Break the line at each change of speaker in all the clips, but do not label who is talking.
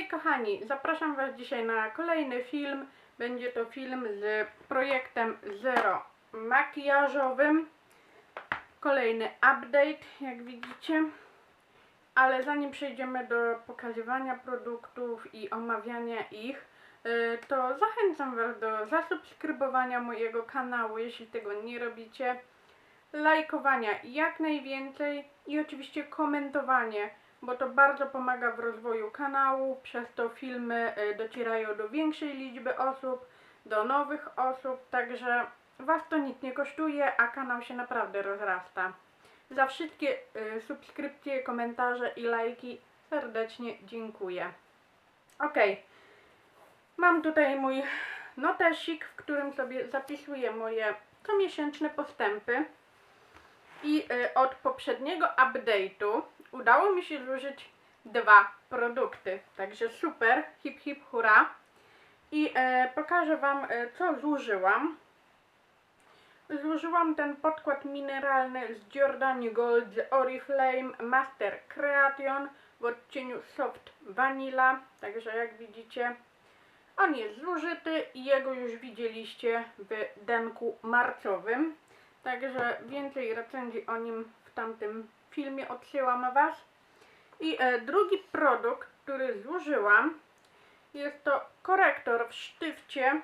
Hej kochani, zapraszam Was dzisiaj na kolejny film. Będzie to film z projektem Zero makijażowym. Kolejny update, jak widzicie. Ale zanim przejdziemy do pokazywania produktów i omawiania ich, y, to zachęcam Was do zasubskrybowania mojego kanału, jeśli tego nie robicie, lajkowania jak najwięcej i oczywiście komentowanie, bo to bardzo pomaga w rozwoju kanału, przez to filmy y, docierają do większej liczby osób, do nowych osób, także Was to nic nie kosztuje, a kanał się naprawdę rozrasta. Za wszystkie y, subskrypcje, komentarze i lajki serdecznie dziękuję. Ok, mam tutaj mój notesik, w którym sobie zapisuję moje comiesięczne postępy. I y, od poprzedniego update'u udało mi się zużyć dwa produkty. Także super, hip hip hura. I e, pokażę Wam, e, co zużyłam. Zużyłam ten podkład mineralny z Giordani Gold Oriflame Master Creation w odcieniu Soft Vanilla. Także jak widzicie, on jest zużyty i jego już widzieliście w denku marcowym. Także więcej recenzji o nim w tamtym filmie odsyłam Was. I e, drugi produkt, który zużyłam, jest to korektor w sztywcie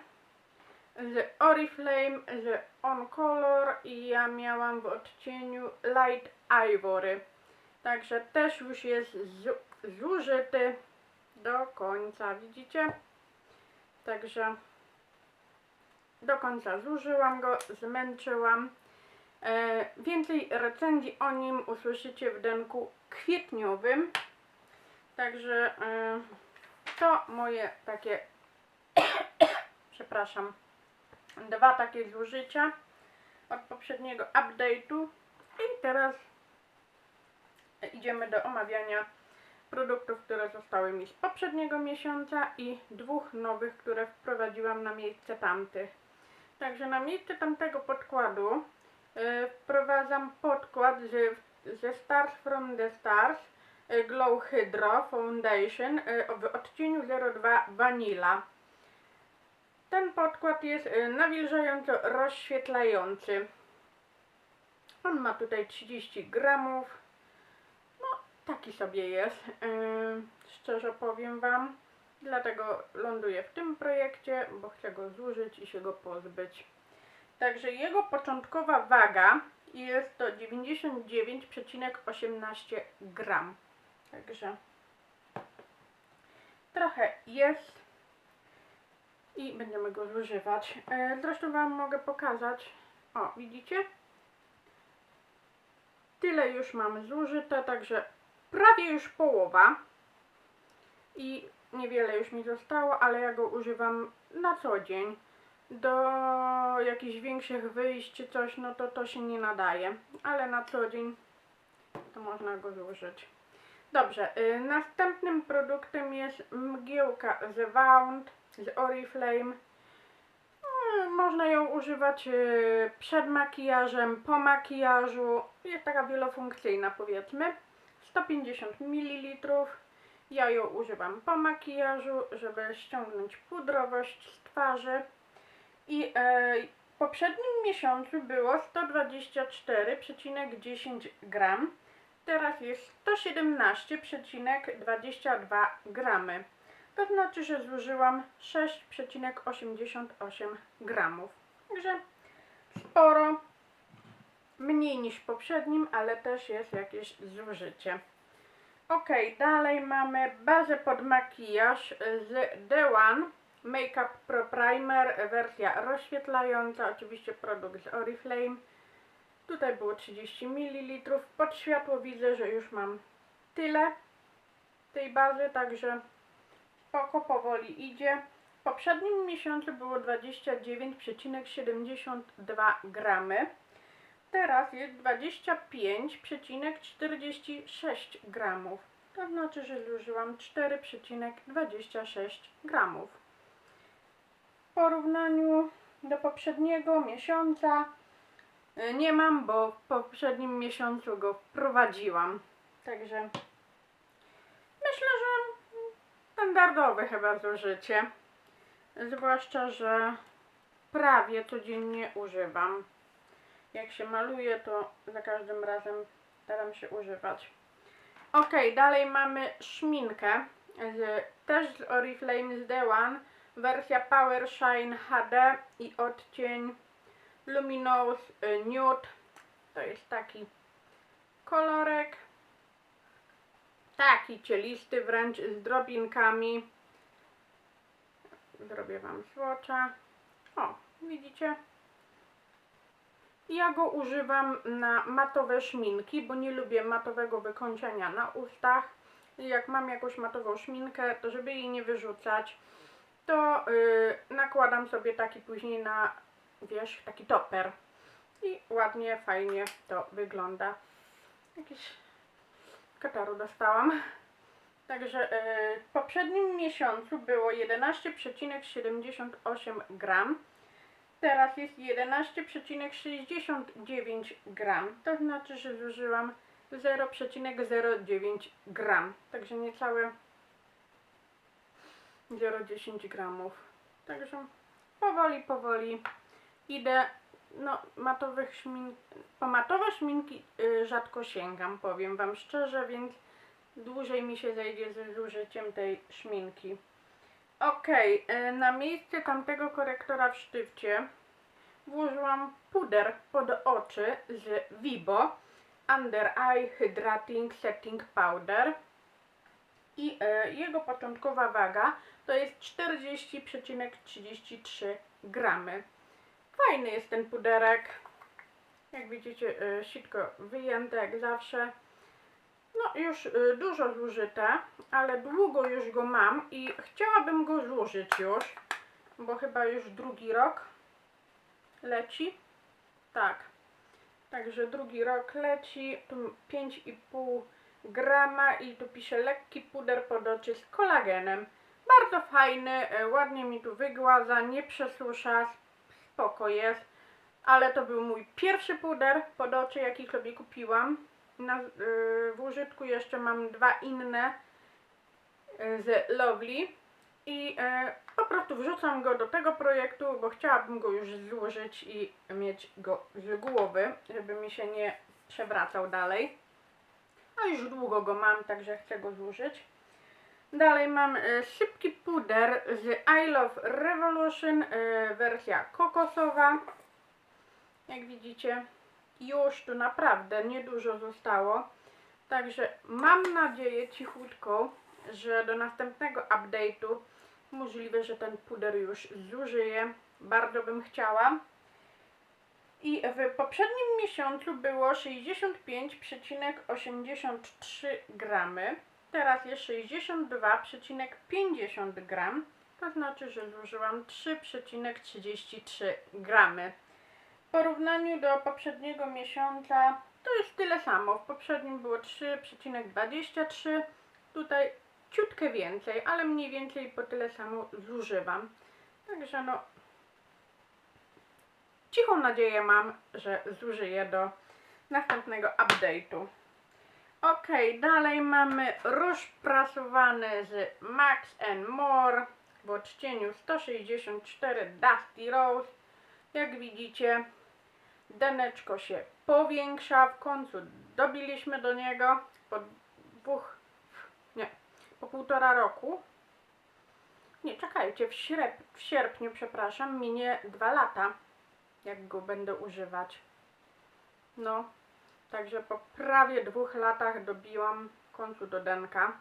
z Oriflame z On Color i ja miałam w odcieniu Light Ivory. Także też już jest zu zużyty do końca, widzicie? Także do końca zużyłam go, zmęczyłam. E, więcej recenzji o nim usłyszycie w denku kwietniowym. Także e, to moje takie, przepraszam, dwa takie zużycia od poprzedniego update'u. I teraz idziemy do omawiania produktów, które zostały mi z poprzedniego miesiąca i dwóch nowych, które wprowadziłam na miejsce tamtych. Także na miejsce tamtego podkładu wprowadzam podkład z, ze Stars from the Stars y, Glow Hydro Foundation y, w odcieniu 02 Vanilla. Ten podkład jest nawilżająco rozświetlający. On ma tutaj 30 gramów. No, taki sobie jest. Szczerze powiem Wam. Dlatego ląduję w tym projekcie, bo chcę go zużyć i się go pozbyć. Także jego początkowa waga jest to 99,18 gram. Także trochę jest i będziemy go zużywać. E, Zresztą Wam mogę pokazać. O, widzicie? Tyle już mam zużyte, także prawie już połowa. I niewiele już mi zostało, ale ja go używam na co dzień. Do jakichś większych wyjść czy coś, no to to się nie nadaje. Ale na co dzień to można go zużyć. Dobrze, y, następnym produktem jest mgiełka z Wound z Oriflame. Y, Można ją używać y, przed makijażem, po makijażu. Jest taka wielofunkcyjna powiedzmy. 150 ml. Ja ją używam po makijażu, żeby ściągnąć pudrowość z twarzy. I e, w poprzednim miesiącu było 124,10 gram. Teraz jest 117,22 gramy. To znaczy, że zużyłam 6,88 gramów. Także sporo, mniej niż w poprzednim, ale też jest jakieś zużycie. Ok, dalej mamy bazę pod makijaż z The One Makeup Pro Primer, wersja rozświetlająca, oczywiście produkt z Oriflame. Tutaj było 30 ml. Pod światło widzę, że już mam tyle tej bazy, także spoko, powoli idzie. W poprzednim miesiącu było 29,72 gramy. Teraz jest 25,46 gramów. To znaczy, że zużyłam 4,26 gramów. Porównaniu do poprzedniego miesiąca y, nie mam, bo w poprzednim miesiącu go wprowadziłam. Także myślę, że standardowe chyba zużycie. Zwłaszcza, że prawie codziennie używam. Jak się maluje, to za każdym razem staram się używać. Ok, dalej mamy szminkę. Z, też z Oriflame z The One. Wersja Power Shine HD i odcień Luminous y, Nude. To jest taki kolorek. Taki cielisty wręcz z drobinkami. Zrobię Wam swatcha. O, widzicie? Ja go używam na matowe szminki, bo nie lubię matowego wykończenia na ustach. Jak mam jakąś matową szminkę, to żeby jej nie wyrzucać, to yy, nakładam sobie taki później na wierzch, taki toper. I ładnie, fajnie to wygląda. Jakieś kataru dostałam. Także yy, w poprzednim miesiącu było 11,78 gram. Teraz jest 11,69 gram. To znaczy, że zużyłam 0,09 gram. Także niecałe 0,10 gramów. Także powoli, powoli idę. No, matowych szmin... po matowe szminki y, rzadko sięgam, powiem Wam szczerze, więc dłużej mi się zejdzie ze zużyciem tej szminki. Y, na miejsce tamtego korektora w sztywcie włożyłam puder pod oczy z Vibo Under Eye Hydrating Setting Powder i y, jego początkowa waga to jest 40,33 gramy. Fajny jest ten puderek. Jak widzicie, y, sitko wyjęte jak zawsze. No już y, dużo zużyte, ale długo już go mam i chciałabym go zużyć już, bo chyba już drugi rok leci. Tak. Także drugi rok leci. Tu 5,5 grama i tu pisze lekki puder pod oczy z kolagenem. Bardzo fajny, y, ładnie mi tu wygładza, nie przesusza, spoko jest. Ale to był mój pierwszy puder pod oczy, jaki sobie kupiłam. Na, y, w użytku jeszcze mam dwa inne y, z Lovely i po prostu wrzucam go do tego projektu, bo chciałabym go już złożyć i mieć go z głowy, żeby mi się nie przewracał dalej. A już długo go mam, także chcę go zużyć. Dalej mam y, szybki puder z I Love Revolution, y, wersja kokosowa. Jak widzicie, już tu naprawdę niedużo zostało. Także mam nadzieję cichutko, że do następnego update'u możliwe, że ten puder już zużyję. Bardzo bym chciała. I w poprzednim miesiącu było 65,83 gramy. Teraz jest 62,50 gram. To znaczy, że zużyłam 3,33 gramy. W porównaniu do poprzedniego miesiąca to jest tyle samo. W poprzednim było 3,23, tutaj ciutkę więcej, ale mniej więcej po tyle samo zużywam. Także no, cichą nadzieję mam, że zużyję do następnego update'u. Ok, dalej mamy róż prasowany z Max More w odcieniu 164 Dusty Rose. Jak widzicie, deneczko się powiększa. W końcu dobiliśmy do niego po dwóch, nie, po półtora roku. Nie, czekajcie, w, w sierpniu, przepraszam, minie dwa lata, jak go będę używać. No, także po prawie dwóch latach dobiłam w końcu do denka.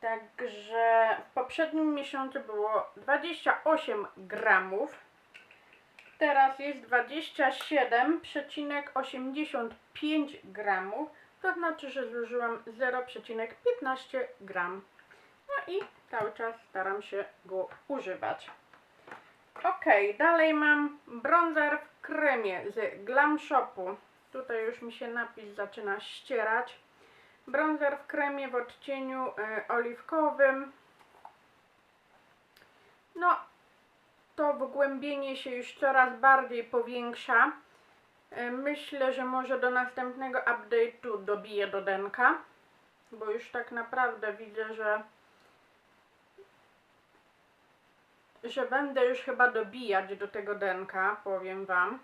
Także w poprzednim miesiącu było 28 gramów. Teraz jest 27,85 gramów. To znaczy, że zużyłam 0,15 gram. No i cały czas staram się go używać. Ok, dalej mam bronzer w kremie z Glam Shopu. Tutaj już mi się napis zaczyna ścierać. Bronzer w kremie w odcieniu y, oliwkowym. No, to wgłębienie się już coraz bardziej powiększa. Y, myślę, że może do następnego update'u dobiję do denka, bo już tak naprawdę widzę, że że będę już chyba dobijać do tego denka, powiem Wam.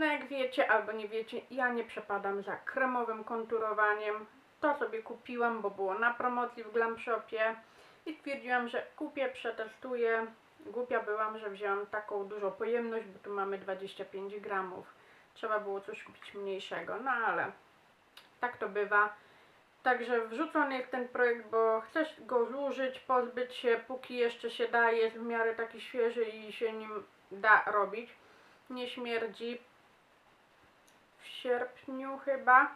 No jak wiecie albo nie wiecie, ja nie przepadam za kremowym konturowaniem. To sobie kupiłam, bo było na promocji w Glam Shopie i stwierdziłam, że kupię, przetestuję. Głupia byłam, że wzięłam taką dużą pojemność, bo tu mamy 25 gramów. Trzeba było coś kupić mniejszego, no ale tak to bywa. Także wrzucony jest ten projekt, bo chcę go zużyć, pozbyć się, póki jeszcze się da, jest w miarę taki świeży i się nim da robić. Nie śmierdzi. Sierpniu chyba.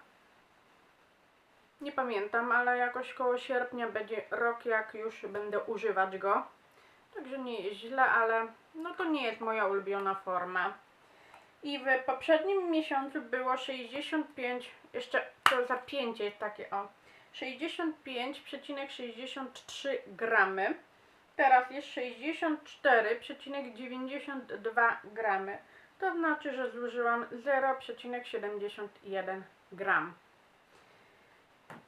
Nie pamiętam, ale jakoś koło sierpnia będzie rok, jak już będę używać go. Także nie jest źle, ale no to nie jest moja ulubiona forma. I w poprzednim miesiącu było 65, jeszcze to zapięcie jest takie o, 65,63 gramy. Teraz jest 64,92 gramy. To znaczy, że zużyłam 0,71 gram.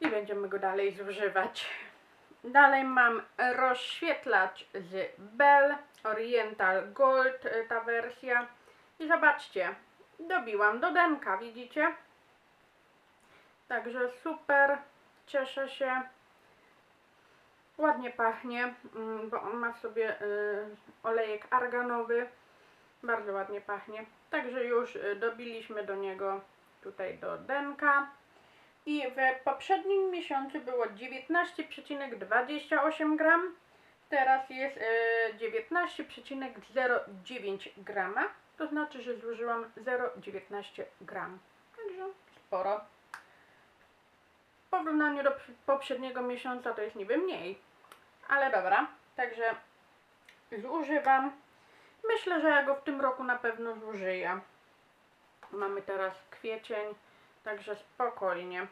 I będziemy go dalej zużywać. Dalej mam rozświetlacz z Bell Oriental Gold, y, ta wersja. I zobaczcie, dobiłam do demka, widzicie? Także super, cieszę się. Ładnie pachnie, mm, bo on ma sobie y, olejek arganowy. Bardzo ładnie pachnie. Także już y, dobiliśmy do niego tutaj do denka. I w poprzednim miesiącu było 19,28 gram. Teraz jest y, 19,09 grama. To znaczy, że zużyłam 0,19 gram. Także sporo. W porównaniu do poprzedniego miesiąca to jest niby mniej. Ale dobra. Także zużywam. Myślę, że ja go w tym roku na pewno zużyję. Mamy teraz kwiecień, także spokojnie.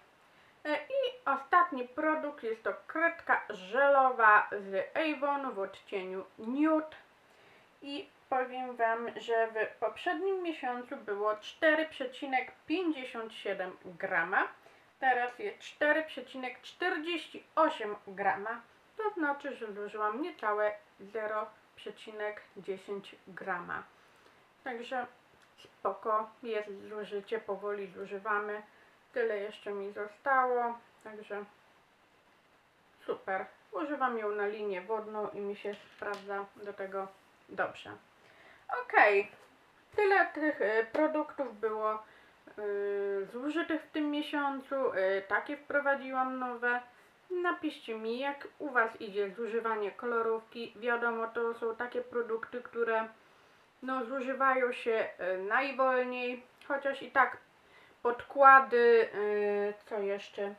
E, I ostatni produkt jest to kredka żelowa z Avon w odcieniu Nude. I powiem Wam, że w poprzednim miesiącu było 4,57 grama. Teraz jest 4,48 grama. To znaczy, że zużyłam niecałe 0,10 grama. Także spoko, jest zużycie, powoli zużywamy. Tyle jeszcze mi zostało, także super. Używam ją na linię wodną i mi się sprawdza do tego dobrze. Okej, tyle tych y, produktów było y, zużytych w tym miesiącu. Y, takie wprowadziłam nowe. Napiszcie mi, jak u Was idzie zużywanie kolorówki. Wiadomo, to są takie produkty, które no, zużywają się y, najwolniej, chociaż i tak podkłady, y, co jeszcze?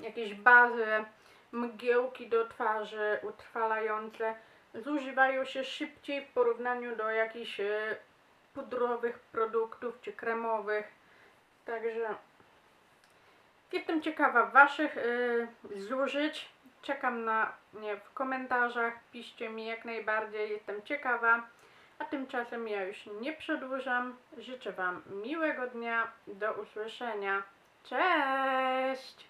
Jakieś bazy, mgiełki do twarzy utrwalające zużywają się szybciej w porównaniu do jakichś y, pudrowych produktów czy kremowych. Także jestem ciekawa Waszych y, zużyć. Czekam na nie w komentarzach. Piszcie mi jak najbardziej. Jestem ciekawa. A tymczasem ja już nie przedłużam. Życzę Wam miłego dnia. Do usłyszenia. Cześć!